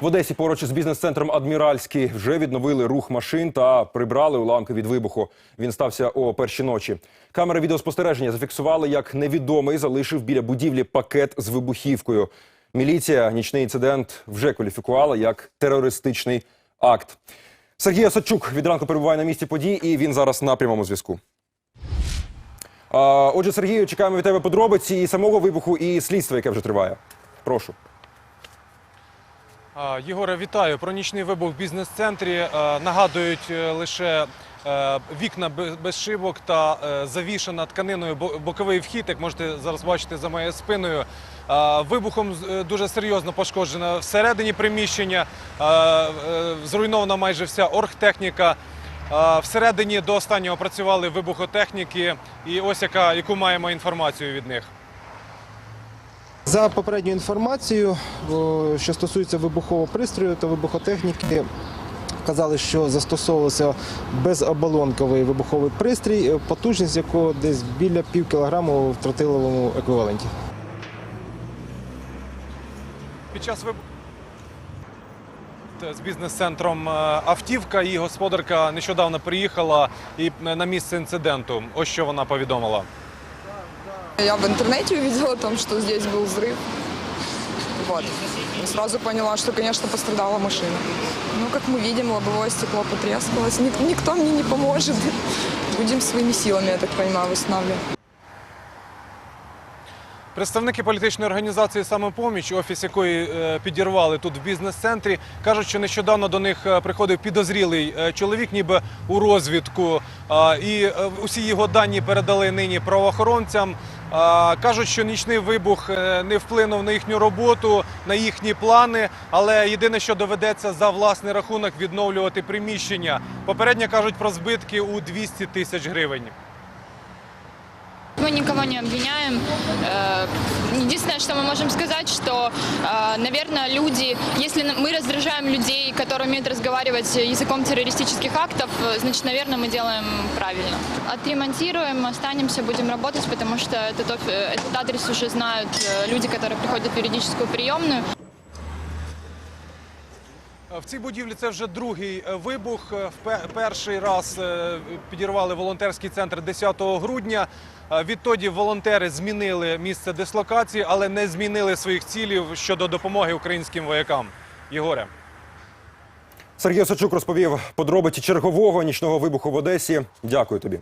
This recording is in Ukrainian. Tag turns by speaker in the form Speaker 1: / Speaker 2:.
Speaker 1: В Одесі поруч із бізнес-центром Адміральський вже відновили рух машин та прибрали уламки від вибуху. Він стався о першій ночі. Камери відеоспостереження зафіксували, як невідомий залишив біля будівлі пакет з вибухівкою. Міліція нічний інцидент вже кваліфікувала як терористичний акт. Сергій Осадчук від ранку перебуває на місці подій, і він зараз на прямому зв'язку. Отже, Сергію, чекаємо від тебе подробиці і самого вибуху, і слідства, яке вже триває. Прошу.
Speaker 2: Єгоре, вітаю. Про нічний вибух в бізнес-центрі е, нагадують е, лише е, вікна без- шибок та завішана тканиною бо- боковий вхід, як можете зараз бачити за моєю спиною. Вибухом дуже серйозно пошкоджено всередині приміщення, зруйнована майже вся оргтехніка. Всередині до останнього працювали вибухотехніки, і ось яка, яку маємо інформацію від них.
Speaker 3: За попередньою інформацією, що стосується вибухового пристрою та вибухотехніки, казали, що застосовувався безоболонковий вибуховий пристрій, е, потужність якого десь біля пів кілограму в тротиловому еквіваленті.
Speaker 2: Під час вибуху з бізнес-центром е, автівка і господарка нещодавно приїхала і е, на місце інциденту. Ось що вона повідомила.
Speaker 4: Я в интернете увидела о том, что здесь был взрыв. Вот. И сразу поняла, что, конечно, пострадала машина. Ну, как мы видим, лобовое стекло потрескалось. Ник- никто мне не поможет. Будем своими силами, я так понимаю, восстанавливать.
Speaker 2: Представники політичної організації «Самопоміч», офіс якої е, підірвали тут в бізнес-центрі, кажуть, що нещодавно до них е, приходив підозрілий е, чоловік, ніби у розвідку, А, і е, усі його дані передали нині правоохоронцям. Кажуть, що нічний вибух е, не вплинув на їхню роботу, на їхні плани, але єдине, що доведеться за власний рахунок відновлювати приміщення. Попередньо кажуть про збитки у 200 тисяч гривень.
Speaker 5: Ми нікого не обвиняем Э, Единственное, что мы можем сказать, что, э, наверное, люди, если мы раздражаем людей, которые умеют разговаривать языком террористических актов, э, значит, наверное, мы делаем правильно. Отремонтируем, останемся, будем работать, потому что этот, оф- этот адрес уже знают э, люди, которые приходят в юридическую приемную.
Speaker 2: В цій будівлі це вже другий е, вибух. Е, в Перший раз е, підірвали волонтерський центр 10 грудня. Е, Відтоді волонтери змінили місце дислокації, але не змінили своїх цілів щодо допомоги українським воякам. Єгоре.
Speaker 1: Сергій Осадчук розповів подробиці чергового нічного вибуху в Одесі. Дякую тобі.